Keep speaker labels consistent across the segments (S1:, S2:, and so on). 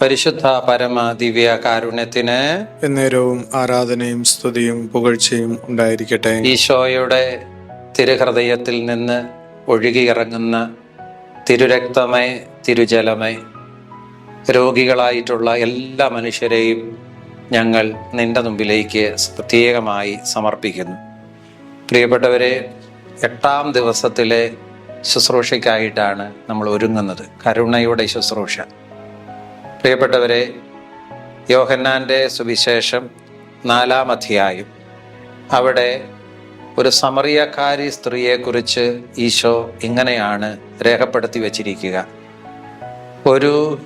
S1: പരിശുദ്ധ പരമ ദിവ്യ കാരുണ്യത്തിന്
S2: എന്നേരവും ആരാധനയും സ്തുതിയും പുകഴ്ചയും ഉണ്ടായിരിക്കട്ടെ.
S1: ഈശോയുടെ തിരുഹൃദയത്തിൽ നിന്ന് ഒഴുകിയിറങ്ങുന്ന തിരുരക്തമേ തിരുജലമേ രോഗികളായിട്ടുള്ള എല്ലാ മനുഷ്യരെയും ഞങ്ങൾ നിന്റെ മുമ്പിലേക്ക് പ്രത്യേകമായി സമർപ്പിക്കുന്നു. പ്രിയപ്പെട്ടവരെ എട്ടാം ദിവസത്തിലെ ശുശ്രൂഷയ്ക്കായിട്ടാണ് നമ്മൾ ഒരുങ്ങുന്നത്. കരുണയുടെ ശുശ്രൂഷ. പ്രിയപ്പെട്ടവരെ യോഹന്നാന്റെ സുവിശേഷം നാലാം അധ്യായം. അവിടെ ഒരു സമറിയക്കാരി സ്ത്രീയെക്കുറിച്ച് ഈശോ ഇങ്ങനെയാണ് രേഖപ്പെടുത്തി വച്ചിരിക്കുക. ഒരു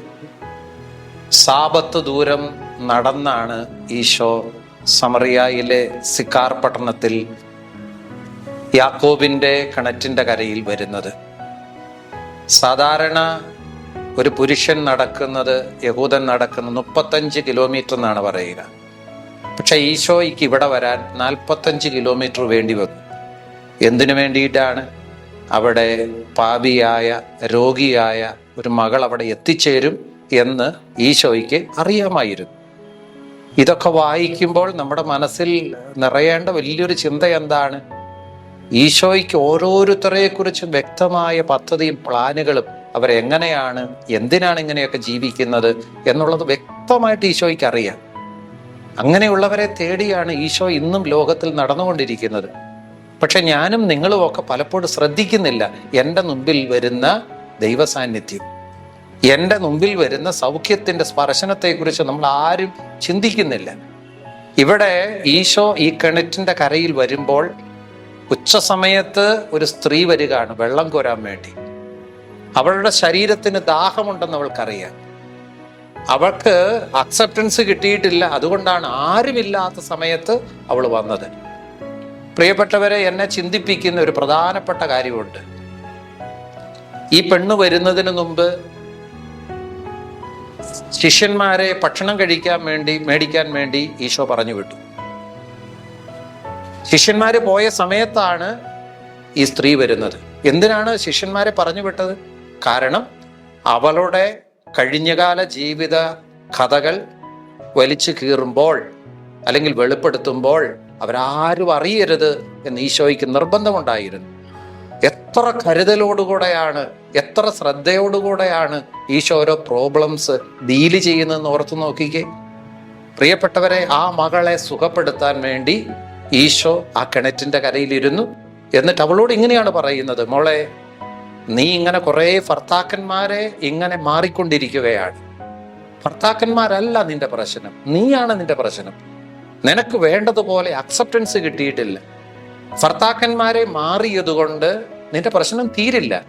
S1: സാപത്ത് ദൂരം നടന്നാണ് ഈശോ സമറിയായിലെ സിക്കാർ പട്ടണത്തിൽ യാക്കോബിന്റെ കിണറ്റിന്റെ കരയിൽ വരുന്നത്. സാധാരണ ഒരു പുരുഷൻ നടക്കുന്നത് യഹൂദൻ നടക്കുന്നത് മുപ്പത്തഞ്ച് കിലോമീറ്റർ എന്നാണ് പറയുക. പക്ഷെ ഈശോയ്ക്ക് ഇവിടെ വരാൻ നാൽപ്പത്തഞ്ച് കിലോമീറ്റർ വേണ്ടി വന്നു. എന്തിനു വേണ്ടിയിട്ടാണ്? അവിടെ പാപിയായ രോഗിയായ ഒരു മകൾ അവിടെ എത്തിച്ചേരും എന്ന് ഈശോയ്ക്ക് അറിയാമായിരുന്നു. ഇതൊക്കെ വായിക്കുമ്പോൾ നമ്മുടെ മനസ്സിൽ നിറയേണ്ട വലിയൊരു ചിന്ത എന്താണ്? ഈശോയ്ക്ക് ഓരോരുത്തരെ കുറിച്ചും വ്യക്തമായ പദ്ധതിയും പ്ലാനുകളും അവരെങ്ങനെയാണ് എന്തിനാണ് ഇങ്ങനെയൊക്കെ ജീവിക്കുന്നത് എന്നുള്ളത് വ്യക്തമായിട്ട് ഈശോയ്ക്ക് അറിയാം. അങ്ങനെയുള്ളവരെ തേടിയാണ് ഈശോ ഇന്നും ലോകത്തിൽ നടന്നുകൊണ്ടിരിക്കുന്നത്. പക്ഷെ ഞാനും നിങ്ങളും ഒക്കെ പലപ്പോഴും ശ്രദ്ധിക്കുന്നില്ല എന്റെ മുമ്പിൽ വരുന്ന ദൈവസാന്നിധ്യം. എന്റെ മുമ്പിൽ വരുന്ന സൗഖ്യത്തിന്റെ സ്പർശനത്തെക്കുറിച്ച് നമ്മൾ ആരും ചിന്തിക്കുന്നില്ല. ഇവിടെ ഈശോ ഈ കിണറ്റിന്റെ കരയിൽ വരുമ്പോൾ ഉച്ച സമയത്ത് ഒരു സ്ത്രീ വരികയാണ് വെള്ളം കോരാൻ വേണ്ടി. അവളുടെ ശരീരത്തിന് ദാഹമുണ്ടെന്ന് അവൾക്കറിയാം അവൾക്ക് അക്സെപ്റ്റൻസ് കിട്ടിയിട്ടില്ല. അതുകൊണ്ടാണ് ആരുമില്ലാത്ത സമയത്ത് അവൾ വന്നത്. പ്രിയപ്പെട്ടവരെ എന്നെ ചിന്തിപ്പിക്കുന്ന ഒരു പ്രധാനപ്പെട്ട കാര്യമുണ്ട്. ഈ പെണ്ണ് വരുന്നതിന് മുമ്പ് ശിഷ്യന്മാരെ ഭക്ഷണം കഴിക്കാൻ വേണ്ടി മേടിക്കാൻ വേണ്ടി ഈശോ പറഞ്ഞു വിട്ടു. ശിഷ്യന്മാര് പോയ സമയത്താണ് ഈ സ്ത്രീ വരുന്നത്. എന്തിനാണ് ശിഷ്യന്മാരെ പറഞ്ഞു വിട്ടത്? കാരണം അവളുടെ കഴിഞ്ഞകാല ജീവിത കഥകൾ വലിച്ചു കീറുമ്പോൾ അല്ലെങ്കിൽ വെളിപ്പെടുത്തുമ്പോൾ അവരാരും അറിയരുത് എന്ന് ഈശോയ്ക്ക് നിർബന്ധമുണ്ടായിരുന്നു. എത്ര കരുതലോടുകൂടെയാണ് എത്ര ശ്രദ്ധയോടുകൂടെയാണ് ഈശോ ഓരോ പ്രോബ്ലംസ് ഡീൽ ചെയ്യുന്നതെന്ന് ഓർത്തു നോക്കിക്കേ. പ്രിയപ്പെട്ടവരെ ആ മകളെ സുഖപ്പെടുത്താൻ വേണ്ടി ഈശോ ആ കിണറ്റിന്റെ കരയിലിരുന്നു. എന്നിട്ട് അവളോട് ഇങ്ങനെയാണ് പറയുന്നത് മോളെ നീ ഇങ്ങനെ കുറേ ഭർത്താക്കന്മാരെ ഇങ്ങനെ മാറിക്കൊണ്ടിരിക്കുകയാണ്. ഭർത്താക്കന്മാരല്ല നിന്റെ പ്രശ്നം. നീയാണ് നിന്റെ പ്രശ്നം. നിനക്ക് വേണ്ടതുപോലെ അക്സെപ്റ്റൻസ് കിട്ടിയിട്ടില്ല. ഭർത്താക്കന്മാരെ മാറിയതുകൊണ്ട് നിന്റെ പ്രശ്നം തീരില്ല.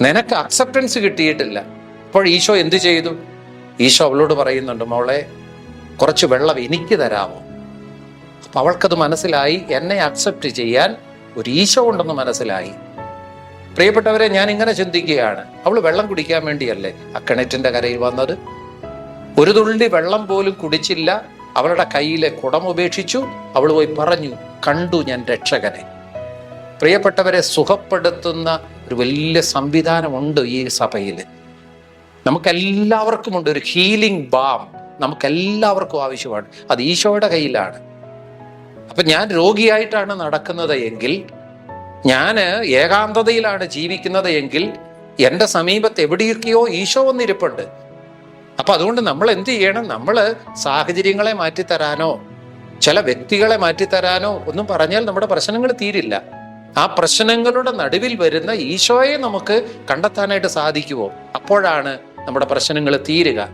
S1: നിനക്ക് അക്സെപ്റ്റൻസ് കിട്ടിയിട്ടില്ല. അപ്പോൾ ഈശോ എന്തു ചെയ്തു? ഈശോ അവളോട് പറയുന്നുണ്ട് മോളെ കുറച്ച് വെള്ളം എനിക്ക് തരാമോ? അപ്പൊ അവൾക്കത് മനസ്സിലായി. എന്നെ അക്സെപ്റ്റ് ചെയ്യാൻ ഒരു ഈശോ ഉണ്ടെന്ന് മനസ്സിലായി. പ്രിയപ്പെട്ടവരെ ഞാൻ ഇങ്ങനെ ചിന്തിക്കുകയാണ്. അവൾ വെള്ളം കുടിക്കാൻ വേണ്ടിയല്ലേ ആ കിണറ്റിന്റെ കരയിൽ വന്നത്? ഒരു തുള്ളി വെള്ളം പോലും കുടിച്ചില്ല. അവളുടെ കയ്യിലെ കുടം ഉപേക്ഷിച്ചു. അവൾ പോയി പറഞ്ഞു കണ്ടു ഞാൻ രക്ഷകനെ. പ്രിയപ്പെട്ടവരെ സുഖപ്പെടുത്തുന്ന ഒരു വലിയ സംവിധാനമുണ്ട് ഈ സഭയിൽ നമുക്കെല്ലാവർക്കും ഉണ്ട് ഒരു ഹീലിംഗ് ബാം നമുക്കെല്ലാവർക്കും ആവശ്യമാണ്. അത് ഈശോയുടെ കയ്യിലാണ്. അപ്പൊ ഞാൻ രോഗിയായിട്ടാണ് നടക്കുന്നത് എങ്കിൽ ഞാൻ ഏകാന്തതയിലാണ് ജീവിക്കുന്നത് എങ്കിൽ എന്റെ സമീപത്ത് എവിടെയൊക്കെയോ ഈശോ വന്നിരിപ്പുണ്ട്. അപ്പൊ അതുകൊണ്ട് നമ്മൾ എന്ത് ചെയ്യണം? നമ്മൾ സാഹചര്യങ്ങളെ മാറ്റിത്തരാനോ ചില വ്യക്തികളെ മാറ്റിത്തരാനോ ഒന്നും പറഞ്ഞാൽ നമ്മുടെ പ്രശ്നങ്ങൾ തീരില്ല. ആ പ്രശ്നങ്ങളുടെ നടുവിൽ വരുന്ന ഈശോയെ നമുക്ക് കണ്ടെത്താനായിട്ട് സാധിക്കുമോ അപ്പോഴാണ് നമ്മുടെ പ്രശ്നങ്ങൾ തീരുക.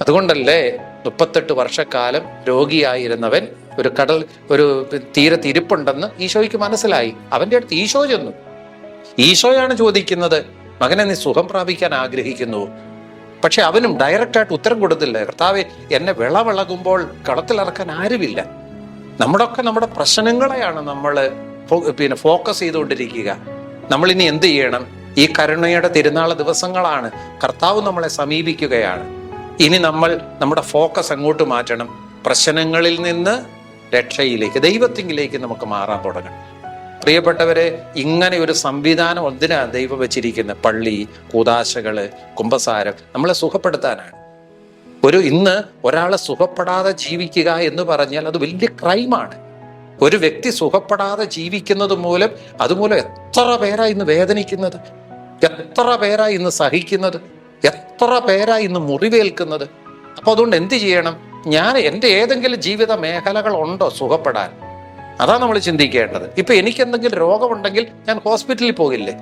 S1: അതുകൊണ്ടല്ലേ മുപ്പത്തെട്ട് വർഷക്കാലം രോഗിയായിരുന്നവൻ ഒരു കടൽ ഒരു തീരത്തിരിപ്പുണ്ടെന്ന് ഈശോയ്ക്ക് മനസ്സിലായി. അവന്റെ അടുത്ത് ഈശോ ചെന്നു. ഈശോയാണ് ചോദിക്കുന്നത് മകനെ നീ സുഖം പ്രാപിക്കാൻ ആഗ്രഹിക്കുന്നു. പക്ഷെ അവനും ഡയറക്റ്റായിട്ട് ഉത്തരം കൊടുത്തില്ല. കർത്താവെ എന്നെ വിളവിളകുമ്പോൾ കളത്തിലിറക്കാൻ ആരുമില്ല. നമ്മുടെയൊക്കെ നമ്മുടെ പ്രശ്നങ്ങളെയാണ് നമ്മൾ പിന്നെ ഫോക്കസ് ചെയ്തുകൊണ്ടിരിക്കുക. നമ്മളിനി എന്ത് ചെയ്യണം? ഈ കരുണയുടെ തിരുനാള ദിവസങ്ങളാണ്. കർത്താവ് നമ്മളെ സമീപിക്കുകയാണ്. ഇനി നമ്മൾ നമ്മുടെ ഫോക്കസ് അങ്ങോട്ട് മാറ്റണം. പ്രശ്നങ്ങളിൽ നിന്ന് രക്ഷയിലേക്ക് ദൈവത്തിങ്കിലേക്ക് നമുക്ക് മാറാൻ തുടങ്ങണം. പ്രിയപ്പെട്ടവരെ ഇങ്ങനെ ഒരു സംവിധാനം എന്തിനാ ദൈവം വെച്ചിരിക്കുന്നത്? പള്ളി കൂതാശകൾ കുംഭസാരം നമ്മളെ സുഖപ്പെടുത്താനാണ്. ഒരു ഇന്ന് ഒരാളെ സുഖപ്പെടാതെ ജീവിക്കുക എന്ന് പറഞ്ഞാൽ അത് വലിയ ക്രൈമാണ്. ഒരു വ്യക്തി സുഖപ്പെടാതെ ജീവിക്കുന്നത് മൂലം അതുമൂലം എത്ര പേരാ ഇന്ന് വേദനിക്കുന്നത്? എത്ര പേരാ ഇന്ന് സഹിക്കുന്നത്? എത്ര പേരാ ഇന്ന് മുറിവേൽക്കുന്നത്? അപ്പൊ അതുകൊണ്ട് എന്ത് ചെയ്യണം? ഞാൻ എന്റെ ഏതെങ്കിലും ജീവിത മേഖലകളുണ്ടോ സുഖപ്പെടാൻ? അതാ നമ്മൾ ചിന്തിക്കേണ്ടത്. ഇപ്പൊ എനിക്ക് എന്തെങ്കിലും രോഗമുണ്ടെങ്കിൽ ഞാൻ ഹോസ്പിറ്റലിൽ പോകില്ലേ?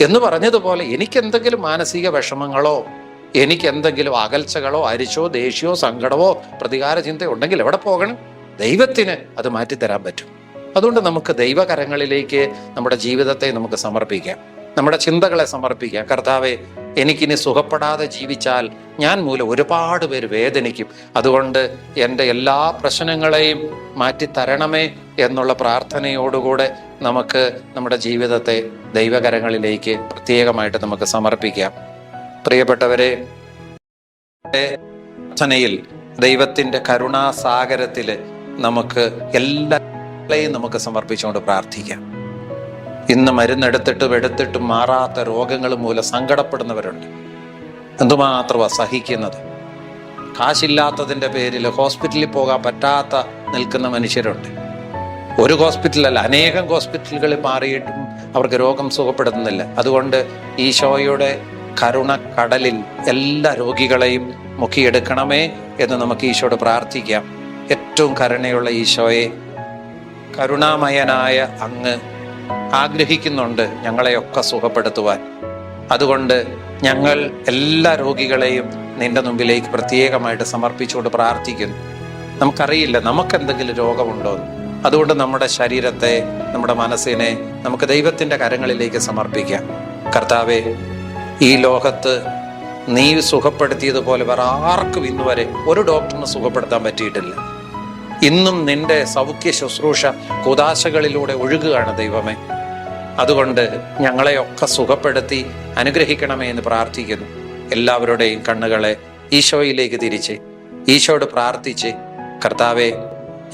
S1: എന്ന് പറഞ്ഞതുപോലെ എനിക്ക് എന്തെങ്കിലും മാനസിക വിഷമങ്ങളോ എനിക്ക് എന്തെങ്കിലും അകൽച്ചകളോ അരിച്ചോ ദേഷ്യമോ സങ്കടമോ പ്രതികാര ചിന്തയോ ഉണ്ടെങ്കിൽ എവിടെ പോകണം? ദൈവത്തിന് അത് മാറ്റിത്തരാൻ പറ്റും. അതുകൊണ്ട് നമുക്ക് ദൈവകരങ്ങളിലേക്ക് നമ്മുടെ ജീവിതത്തെ നമുക്ക് സമർപ്പിക്കാം. നമ്മുടെ ചിന്തകളെ സമർപ്പിക്കാം. കർത്താവെ എനിക്കിനി സുഖപ്പെടാതെ ജീവിച്ചാൽ ഞാൻ മൂലം ഒരുപാട് പേര് വേദനിക്കും. അതുകൊണ്ട് എന്റെ എല്ലാ പ്രശ്നങ്ങളെയും മാറ്റിത്തരണമേ എന്നുള്ള പ്രാർത്ഥനയോടുകൂടെ നമുക്ക് നമ്മുടെ ജീവിതത്തെ ദൈവകരങ്ങളിലേക്ക് പ്രത്യേകമായിട്ട് നമുക്ക് സമർപ്പിക്കാം. പ്രിയപ്പെട്ടവരെ പ്രാർത്ഥനയിൽ ദൈവത്തിന്റെ കരുണാസാഗരത്തിൽ നമുക്ക് എല്ലാവരെയും നമുക്ക് സമർപ്പിച്ചുകൊണ്ട് പ്രാർത്ഥിക്കാം. ഇന്ന് മരുന്നെടുത്തിട്ടും എടുത്തിട്ടും മാറാത്ത രോഗങ്ങൾ മൂലം സങ്കടപ്പെടുന്നവരുണ്ട്. എന്തുമാത്രം സഹിക്കുന്നത്? കാശില്ലാത്തതിന്റെ പേരിൽ ഹോസ്പിറ്റലിൽ പോകാൻ പറ്റാത്ത നിൽക്കുന്ന മനുഷ്യരുണ്ട്. ഒരു ഹോസ്പിറ്റലല്ല അനേകം ഹോസ്പിറ്റലുകളിൽ മാറിയിട്ടും അവർക്ക് രോഗം സുഖപ്പെടുത്തുന്നില്ല. അതുകൊണ്ട് ഈശോയുടെ കരുണ കടലിൽ എല്ലാ രോഗികളെയും മുക്കിയെടുക്കണമേ എന്ന് നമുക്ക് ഈശോയോട് പ്രാർത്ഥിക്കാം. ഏറ്റവും കരുണയുള്ള ഈശോയെ കരുണാമയനായ അങ്ങ് ആഗ്രഹിക്കുന്നുണ്ട് ഞങ്ങളെയൊക്കെ സുഖപ്പെടുത്തുവാൻ. അതുകൊണ്ട് ഞങ്ങൾ എല്ലാ രോഗികളെയും നിന്റെ മുമ്പിലേക്ക് പ്രത്യേകമായിട്ട് സമർപ്പിച്ചുകൊണ്ട് പ്രാർത്ഥിക്കുന്നു. നമുക്കറിയില്ല നമുക്ക് എന്തെങ്കിലും രോഗമുണ്ടോ. അതുകൊണ്ട് നമ്മുടെ ശരീരത്തെ നമ്മുടെ മനസ്സിനെ നമുക്ക് ദൈവത്തിന്റെ കരങ്ങളിലേക്ക് സമർപ്പിക്കാം. കർത്താവെ ഈ ലോകത്ത് നീ സുഖപ്പെടുത്തിയതുപോലെ വേറെ ആർക്കും ഇന്നുവരെ ഒരു ഡോക്ടറിന് സുഖപ്പെടുത്താൻ പറ്റിയിട്ടില്ല. ഇന്നും നിന്റെ സൗഖ്യ ശുശ്രൂഷ കുതാശകളിലൂടെ ഒഴുകുകയാണ് ദൈവമേ. അതുകൊണ്ട് ഞങ്ങളെയൊക്കെ സുഖപ്പെടുത്തി അനുഗ്രഹിക്കണമേ എന്ന് പ്രാർത്ഥിക്കുന്നു. എല്ലാവരുടെയും കണ്ണുകളെ ഈശോയിലേക്ക് തിരിച്ച് ഈശോയോട് പ്രാർത്ഥിച്ച് കർത്താവെ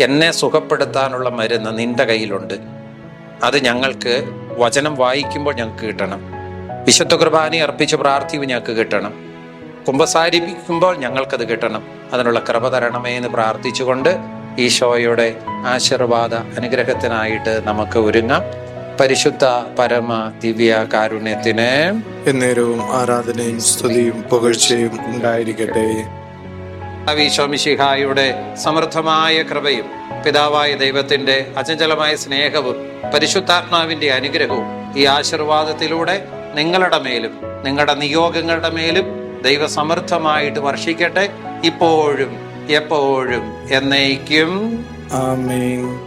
S1: എന്നെ സുഖപ്പെടുത്താനുള്ള മരുന്ന് നിന്റെ കയ്യിലുണ്ട്. അത് ഞങ്ങൾക്ക് വചനം വായിക്കുമ്പോൾ ഞങ്ങൾക്ക് കിട്ടണം. വിശുദ്ധ കുർബാനി അർപ്പിച്ച് പ്രാർത്ഥിവ് ഞങ്ങൾക്ക് കിട്ടണം. കുമ്പസാരിപ്പിക്കുമ്പോൾ ഞങ്ങൾക്കത് കിട്ടണം. അതിനുള്ള കൃപ തരണമേ എന്ന് പ്രാർത്ഥിച്ചുകൊണ്ട് ഈശോയുടെ ആശീർവാദ അനുഗ്രഹത്തിനായിട്ട് നമുക്ക് ഒരുങ്ങാം. പരിശുദ്ധ പരമ ദിവ്യ കാരുണ്യത്തിന്
S2: എന്നേരവും ആരാധനയും സ്തുതിയും പുകഴ്ചയും ഉണ്ടായിരിക്കട്ടെ.
S1: ഈശോമിശിഹായുടെ സമൃദ്ധമായ കൃപയും പിതാവായ ദൈവത്തിന്റെ അചഞ്ചലമായ സ്നേഹവും പരിശുദ്ധാത്മാവിന്റെ അനുഗ്രഹവും ഈ ആശീർവാദത്തിലൂടെ നിങ്ങളുടെ മേലും നിങ്ങളുടെ നിയോഗങ്ങളുടെ മേലും ദൈവസമൃദ്ധമായിട്ട് വർഷിക്കട്ടെ. ഇപ്പോഴും എപ്പോഴും എന്നേക്കും.
S2: ആമേൻ.